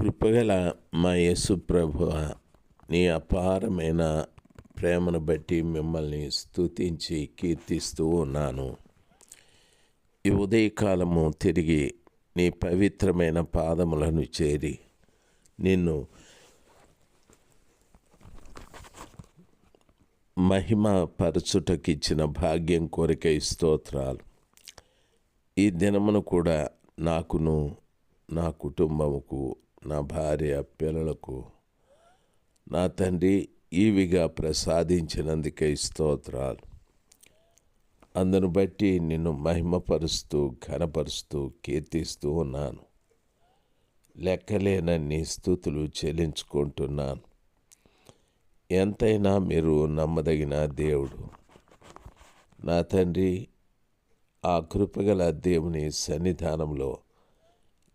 కృపగల మా యేసు ప్రభువ నీ అపారమైన ప్రేమను బట్టి మిమ్మల్ని స్తుతించి కీర్తిస్తూ ఉన్నాను. ఈ ఉదయకాలము తిరిగి నీ పవిత్రమైన పాదములను చేరి నిన్ను మహిమ పరచుటకిచ్చిన భాగ్యం కోరిక స్తోత్రాలు. ఈ దినమును కూడా నాకును నా కుటుంబముకు నా భార్య పిల్లలకు నా తండ్రి ఈవిగా ప్రసాదించినందుకే స్తోత్రాలు. అందును బట్టి నిన్ను మహిమపరుస్తూ ఘనపరుస్తూ కీర్తిస్తూ ఉన్నాను. లెక్కలేనన్ని స్థుతులు చెల్లించుకుంటున్నాను. ఎంతైనా మీరు నమ్మదగిన దేవుడు. నా తండ్రి ఆ కృపగల దేవుని సన్నిధానంలో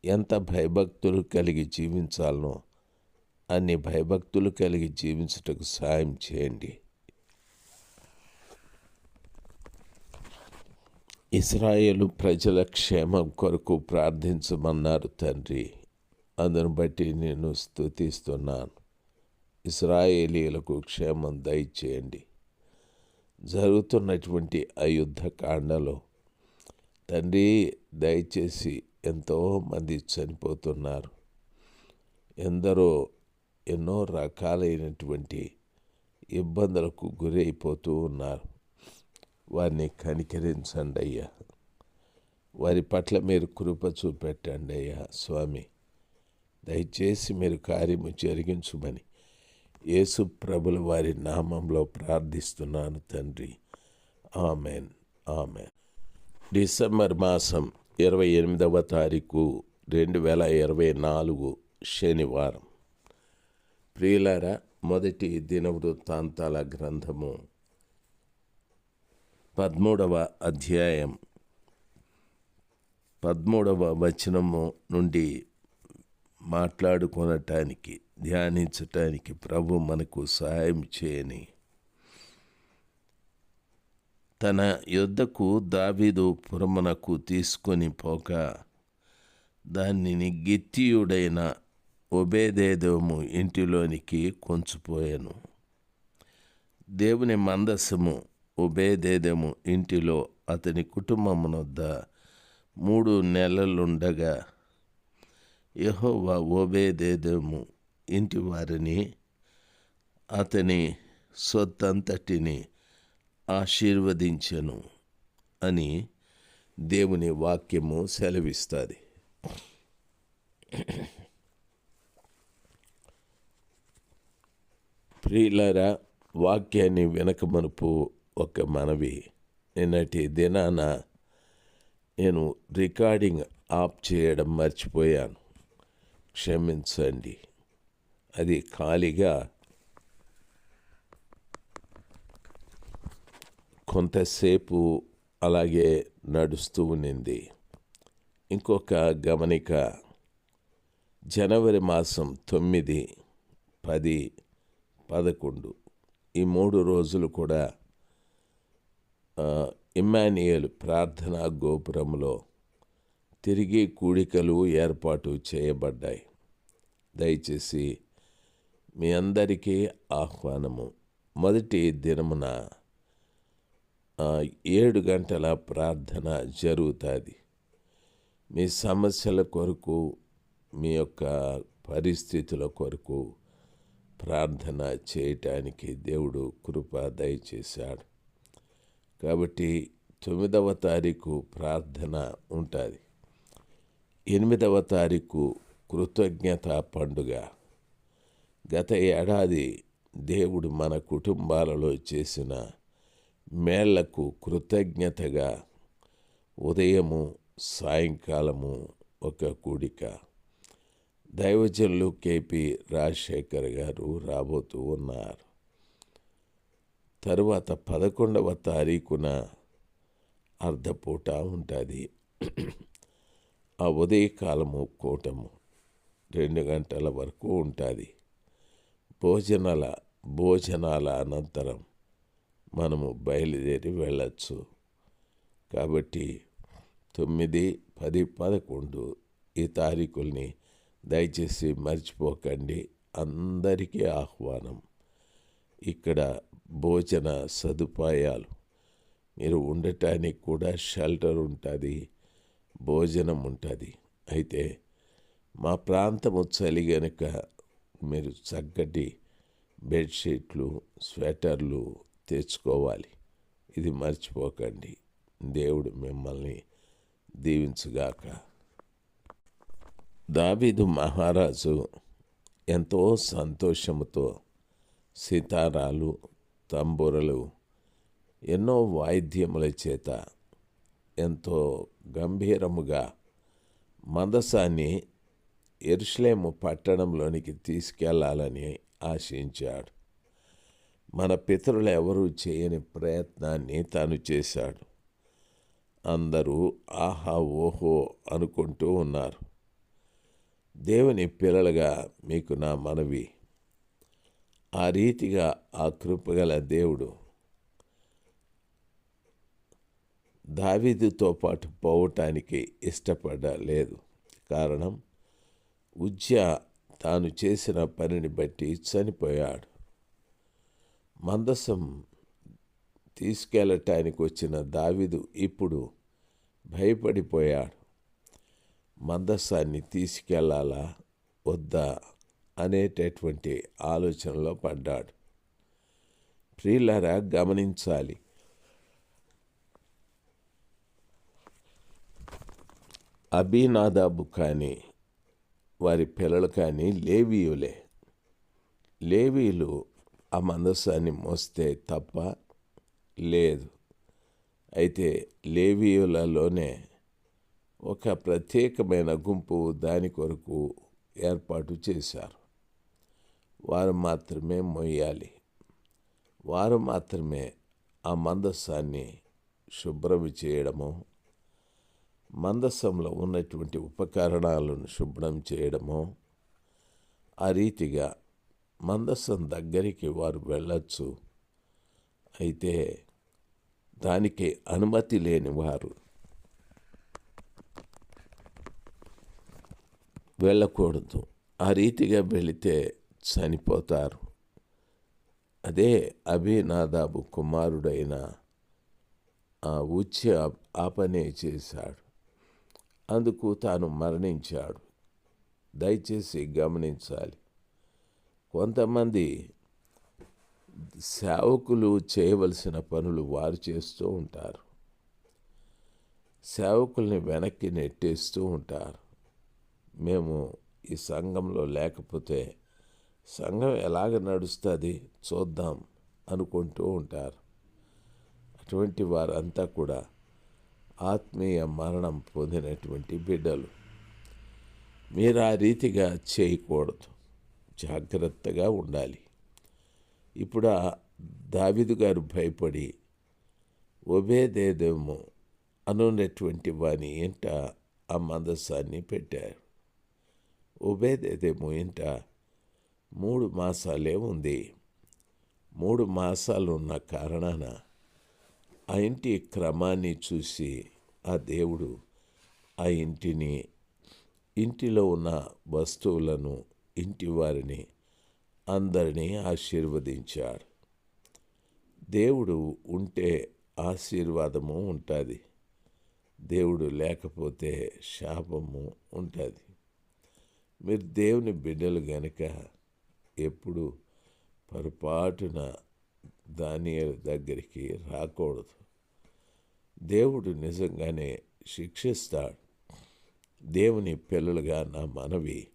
ఎంత భయభక్తులు కలిగి జీవించాలనో అన్ని భయభక్తులు కలిగి జీవించుటకు సాయం చేయండి. ఇస్రాయేలు ప్రజల క్షేమం కొరకు ప్రార్థించమన్నారు తండ్రి. అందును బట్టి నేను స్థుతిస్తున్నాను ఇస్రాయేలీలకు క్షేమం దయచేయండి. జరుగుతున్నటువంటి అయుద్ధ కాండలో తండ్రి దయచేసి ఎంతోమంది చనిపోతున్నారు. ఎందరో ఎన్నో రకాలైనటువంటి ఇబ్బందులకు గురైపోతూ ఉన్నారు. వారిని కనికరించండి అయ్యా. వారి పట్ల మీరు కృప చూపెట్టండి అయ్యా స్వామి. దయచేసి మీరు కార్యము జరిగించుమని యేసు ప్రభుల వారి నామంలో ప్రార్థిస్తున్నాను తండ్రి. ఆమెన్. ఆమెన్. డిసెంబర్ మాసం ఇరవై ఎనిమిదవ తారీఖు రెండు వేల ఇరవై నాలుగు శనివారం. ప్రియులార మొదటి దినవృత్తాంతాల గ్రంథము పదమూడవ అధ్యాయం. పదమూడవ వచనము నుండి మాట్లాడుకొనటానికి ధ్యానించటానికి ప్రభు మనకు సహాయం చేయని తన యుద్ధకు దావీదు పురమునకు తీసుకొని పోక దానిని గిత్తియుడైన ఒబేదేదోము ఇంటిలోనికి కొంచిపోయాను. దేవుని మందసము ఉబేదేదము ఇంటిలో అతని కుటుంబమునొద్ద మూడు నెలలుండగా యహోవా ఓబేదేదము ఇంటి వారిని అతని సొత్తంతటిని ఆశీర్వదించెను అని దేవుని వాక్యము సెలవిస్తుంది. ప్రియులరా వాక్యాన్ని వెనకమనుపు ఒక మనవి. నిన్నటి దినాన నేను రికార్డింగ్ ఆఫ్ చేయడం మర్చిపోయాను. క్షమించండి. అది ఖాళీగా కొంతసేపు అలాగే నడుస్తూ ఉన్నింది ఇంకొక గమనిక జనవరి మాసం తొమ్మిది పది పదకొండు. ఈ మూడు రోజులు కూడా ఇమ్మానియల్ ప్రార్థనా గోపురంలో తిరిగి కూడికలు ఏర్పాటు చేయబడ్డాయి. దయచేసి మీ అందరికీ ఆహ్వానము. మొదటి దినమున ఏడు గంటల ప్రార్థన జరుగుతుంది. మీ సమస్యల కొరకు మీ యొక్క పరిస్థితుల కొరకు ప్రార్థన చేయటానికి దేవుడు కృప దయచేశాడు. కాబట్టి తొమ్మిదవ తారీఖు ప్రార్థన ఉంటుంది. ఎనిమిదవ తారీఖు కృతజ్ఞత పండుగ. గత ఏడాది దేవుడు మన కుటుంబాలలో చేసిన మేళ్ళకు కృతజ్ఞతగా ఉదయము సాయంకాలము ఒక కూడిక. దైవజనులు కేపి రాజశేఖర్ గారు రాబోతూ ఉన్నారు. తరువాత పదకొండవ తారీఖున అర్ధపూట ఉంటుంది. ఆ ఉదయకాలము కూటము రెండు గంటల వరకు ఉంటుంది. భోజనాల భోజనాల అనంతరం మనము బయలుదేరి వెళ్ళచ్చు. కాబట్టి తొమ్మిది పది పదకొండు ఈ తారీఖుల్ని దయచేసి మర్చిపోకండి. అందరికీ ఆహ్వానం. ఇక్కడ భోజన సదుపాయాలు. మీరు ఉండటానికి కూడా షెల్టర్ ఉంటుంది భోజనం ఉంటుంది. అయితే మా ప్రాంతము చలి గనుక మీరు చక్కటి బెడ్షీట్లు స్వెటర్లు తెచ్చుకోవాలి. ఇది మర్చిపోకండి. దేవుడు మిమ్మల్ని దీవించుగాక. దావీదు మహారాజు ఎంతో సంతోషముతో సితారాలు తంబురలు ఎన్నో వాయిద్యముల చేత ఎంతో గంభీరముగా మందసాన్ని ఎరుషలేము పట్టణంలోనికి తీసుకెళ్ళాలని ఆశించాడు. మన పితరులు ఎవరూ చేయని ప్రయత్నాన్ని తాను చేశాడు. అందరూ ఆహా ఓహో అనుకుంటూ ఉన్నారు. దేవుని పిల్లలుగా మీకు నా మనవి. ఆ రీతిగా ఆ కృపగల దేవుడు దావీదుతో పాటు పోవటానికి ఇష్టపడలేదు. కారణం ఉజ్జ తాను చేసిన పనిని బట్టి చనిపోయాడు. మందసం తీసుకెళ్ళటానికి వచ్చిన దావీదు ఇప్పుడు భయపడిపోయాడు. మందస్సాన్ని తీసుకెళ్ళాలా? వద్దా? అనేటటువంటి ఆలోచనలో పడ్డాడు. ప్రియులరా గమనించాలి. అభినాదాబు కానీ వారి పిల్లలు కానీ లేవీయులే. లేవీయులు ఆ మందస్సాన్ని మోస్తే తప్ప లేదు. అయితే లేవీయులలోనే ఒక ప్రత్యేకమైన గుంపు దాని కొరకు ఏర్పాటు చేశారు. వారు మాత్రమే మొయ్యాలి వారు మాత్రమే ఆ మందస్సాన్ని శుభ్రం చేయడము మందస్సంలో ఉన్నటువంటి ఉపకరణాలను శుభ్రం చేయడము ఆ రీతిగా మందస్సం దగ్గరికి వారు వెళ్ళచ్చు. అయితే దానికి అనుమతి లేని వారు వెళ్ళకూడదు. ఆ రీతిగా వెళితే చనిపోతారు. అదే అభినాదాబు కుమారుడైన ఆ ఉచ్చి ఆ పనే చేశాడు. అందుకు తాను మరణించాడు. దయచేసి గమనించాలి. కొంతమంది సేవకులు చేయవలసిన పనులు వారు చేస్తూ ఉంటారు. సేవకుల్ని వెనక్కి నెట్టేస్తూ ఉంటారు. మేము ఈ సంఘంలో లేకపోతే సంఘం ఎలాగ నడుస్తుంది చూద్దాం అనుకుంటూ ఉంటారు. అటువంటి వారంతా కూడా ఆత్మీయ మరణం పొందినటువంటి బిడ్డలు. మీరు ఆ రీతిగా చేయకూడదు. జాగ్రత్తగా ఉండాలి. ఇప్పుడు ఆ దావిదు గారు భయపడి ఒబేదేదేమో అనున్నటువంటి వాని ఇంట ఆ మందస్సాన్ని పెట్టారు. ఒబేదేదేమో ఇంట మూడు మాసాలే ఉంది. మూడు మాసాలు ఉన్న కారణాన ఆ ఇంటి క్రమాన్ని చూసి ఆ దేవుడు ఆ ఇంటిని ఇంటిలో ఉన్న వస్తువులను ఇంటి వారిని అందరినీ ఆశీర్వదించాడు. దేవుడు ఉంటే ఆశీర్వాదము ఉంటుంది. దేవుడు లేకపోతే శాపము ఉంటుంది. మీరు దేవుని బిడ్డలు గనక ఎప్పుడు పొరపాటున దానియల దగ్గరికి రాకూడదు. దేవుడు నిజంగానే శిక్షిస్తాడు. దేవుని పిల్లలుగా నా మనవి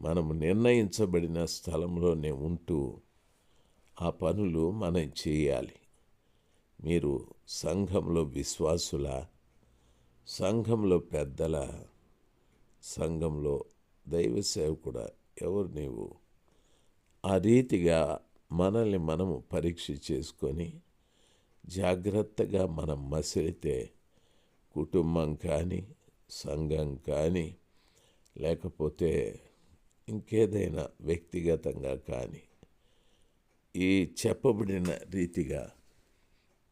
మనము నిర్ణయించబడిన స్థలంలోనే ఉంటూ ఆ పనులు మనం చేయాలి. మీరు సంఘంలో విశ్వాసుల సంఘంలో పెద్దల సంఘంలో దైవ సేవకుడా ఎవరు నీవు? ఆ రీతిగా మనల్ని మనము పరీక్ష చేసుకొని జాగ్రత్తగా మనం మసిలితే కుటుంబం కానీ సంఘం కానీ లేకపోతే ఇంకేదైనా వ్యక్తిగతంగా కానీ ఈ చెప్పబడిన రీతిగా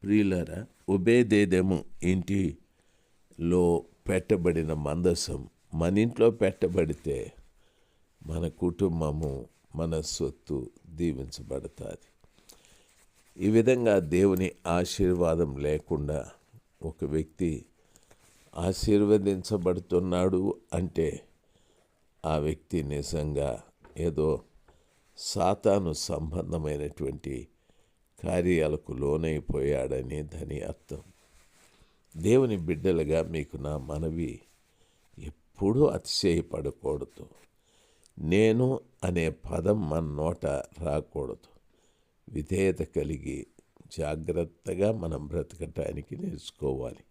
ప్రియులరా ఉబేదేదెము ఇంటిలో పెట్టబడిన మందసం మన ఇంట్లో పెట్టబడితే మన కుటుంబము మన సొత్తు దీవించబడుతుంది. ఈ విధంగా దేవుని ఆశీర్వాదం లేకుండా ఒక వ్యక్తి ఆశీర్వదించబడుతున్నాడు అంటే ఆ వ్యక్తి నిజంగా ఏదో సాతాను సంబంధమైనటువంటి కార్యాలకు లోనైపోయాడని దాని అర్థం. దేవుని బిడ్డలుగా మీకు నా మనవి ఎప్పుడూ అతిశయపడకూడదు. నేను అనే పదం మన నోట రాకూడదు. విధేయత కలిగి జాగ్రత్తగా మనం బ్రతకటానికి నేర్చుకోవాలి.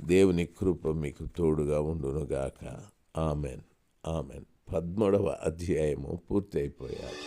దేవుని కృప మీకు తోడుగా ఉండునుగాక. ఆమెన్. ఆమెన్. పద్మూడవ అధ్యాయము పూర్తయిపోయారు